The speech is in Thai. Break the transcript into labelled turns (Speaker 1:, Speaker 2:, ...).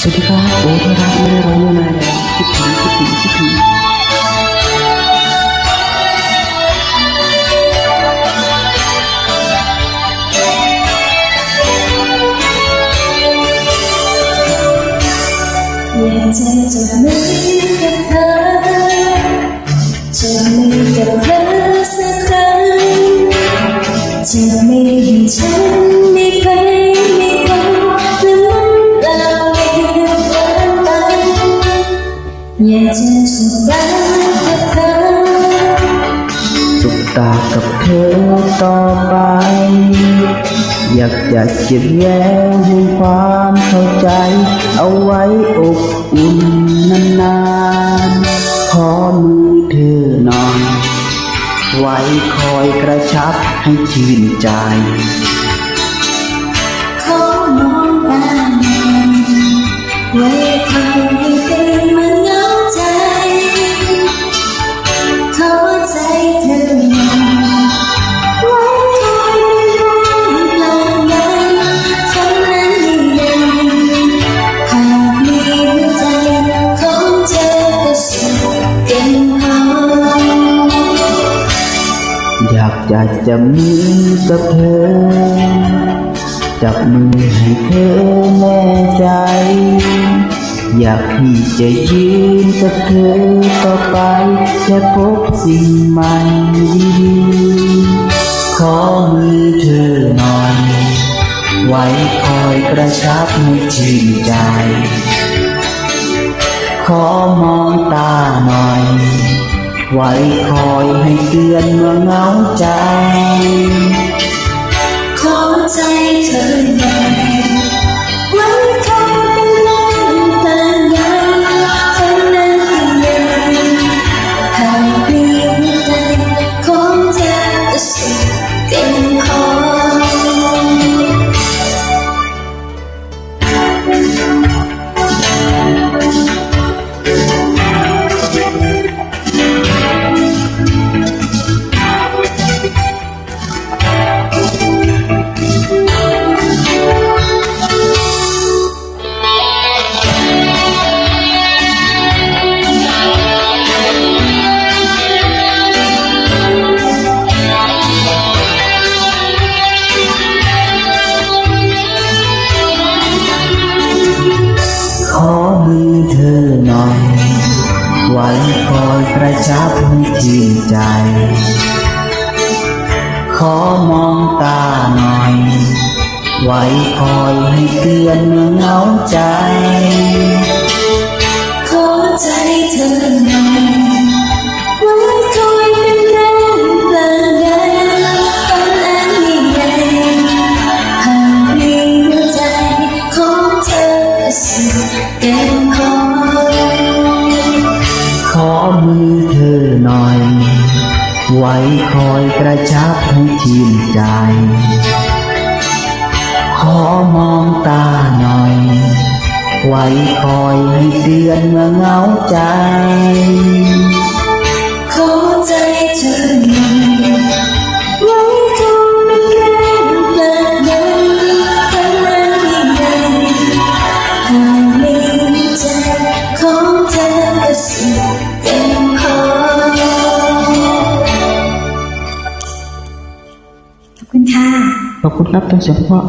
Speaker 1: สวัสดีครับโอ้ที่รักไม่ได้ร้องมานานแล้วคิดถึงคิดถึงคิดถึ
Speaker 2: อยากจะสุขตากับเธอ
Speaker 1: สุขตากับเธอต่อไป อยากจะเก็บแย้มให้ความเข้าใจ เอาไว้อบอุ่นนานๆขอมือเธอหน่อยไว้คอยกระชับให้ชื่นใจ
Speaker 2: ขอมองตาหน่อยไว้ อยากจะ
Speaker 1: จับมือกับเธอ จับมือให้เธอแน่ใจ อยากที่จะยืนกับเธอต่อไป จะพบสิ่งใหม่ดีๆขอมือเธอหน่อย ไว้คอยกระชับให้ชื่นใจ ขอมองตาหน่อย ไว้คอยให้ เดือนเมื่อเหงาใจ
Speaker 2: ใจ ขอ
Speaker 1: มองตาหน่อย ไว้คอยให้เตือนเมื่อเหงาใจ
Speaker 2: ขอใจเธอหน่อยไว้คอยเป็นแรงพลังงานฝันอันยิ่งใหญ่หากมีหัวใจของเธอก็สุดเกินพอ
Speaker 1: อมือเธอหน่อย ไว้คอยกระชับให้ชื่นใจ ขอมองตาหน่อย ไว้คอยให้เตือนเมื่อเหงาใจ
Speaker 2: ขอใจ ขอบคุณค่ะ
Speaker 1: ขอบคุณครับท่านเสียงเพราะ